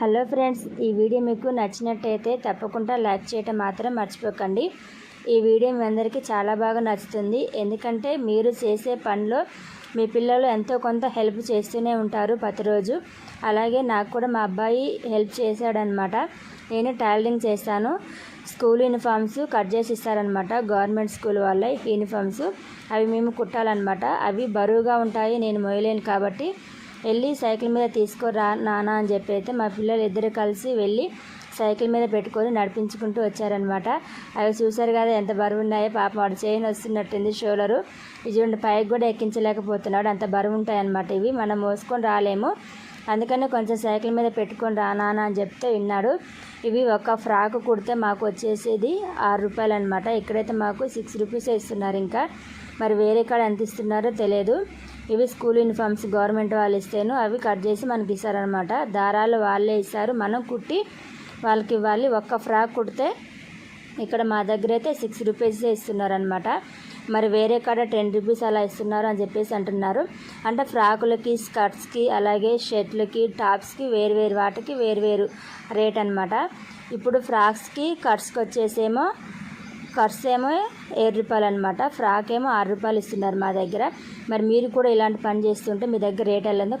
Hello friends ఈ video మీకు నచ్చినట్టయితే తప్పకుండా లైక్ చేయటం మాత్రం మర్చిపోకండి. ఈ వీడియో మీ అందరికీ చాలా బాగా నచ్చుతుంది. ఎందుకంటే మీరు చేసే పనిలో మీ పిల్లలు ఎంతో కొంత హెల్ప్ చేస్తూనే ఉంటారు ప్రతిరోజు. అలాగే నాకు కూడా మా అబ్బాయి హెల్ప్ చేశాడనమాట. నేను టైలరింగ్ చేస్తాను. స్కూల్ యూనిఫామ్స్ కట్ చేసి ఇస్తారనమాట. గవర్నమెంట్ స్కూల్ వాళ్ళ యూనిఫామ్స్. అవి మేము కుట్టాలన్నమాట అవి బరువుగా ఉంటాయి నేను మోయలేను కాబట్టి. వెళ్ళి సైకిల్ మీద తీసుకురా నానా అని చెప్పి అయితే మా పిల్లలు ఇద్దరు కలిసి వెళ్ళి సైకిల్ మీద పెట్టుకొని నడిపించుకుంటూ వచ్చారనమాట అవి చూశారు కదా ఎంత బరువు ఉన్నాయో పాప వాడు చేయని వస్తున్నట్టుంది షోలరు. ఇది చూడండి పైకి కూడా ఎక్కించలేకపోతున్నాడు. అంత బరువు ఉంటాయన్నమాట ఇవి. మనం మోసుకొని రాలేము. అందుకని కొంచెం సైకిల్ మీద పెట్టుకొని రా నాన్న అని చెప్తే విన్నాడు. ఇవి ఒక ఫ్రాక్ కుడితే మాకు వచ్చేసేది ఆరు రూపాయలు అనమాట ఇక్కడైతే మాకు సిక్స్ రూపీస్ ఇస్తున్నారు ఇంకా. మరి వేరే కాడ ఎంత ఇస్తున్నారో తెలియదు. ఇవి స్కూల్ యూనిఫామ్స్ గవర్నమెంట్ వాళ్ళు ఇస్తేను అవి కట్ చేసి మనకి ఇస్తారనమాట దారాలు వాళ్ళే ఇస్తారు. మనం కుట్టి వాళ్ళకి ఇవ్వాలి. ఒక్క ఫ్రాక్ కుడితే ఇక్కడ మా దగ్గర అయితే సిక్స్ రూపీస్ ఇస్తున్నారనమాట మరి వేరే కాడ టెన్ రూపీస్ అలా ఇస్తున్నారు అని చెప్పేసి అంటున్నారు. అంటే ఫ్రాకులకి స్కర్ట్స్కి అలాగే షర్ట్లకి టాప్స్కి వేరు వేరు వాటికి వేరు వేరు రేట్ అనమాట ఇప్పుడు ఫ్రాక్స్కి కట్స్కి వచ్చేసేమో కట్స్ ఏమో ఏడు రూపాయలు అనమాట ఫ్రాక్ ఏమో ఆరు రూపాయలు ఇస్తున్నారు మా దగ్గర. మరి మీరు కూడా ఇలాంటి పని చేస్తుంటే మీ దగ్గర రేట్ వెళ్ళందో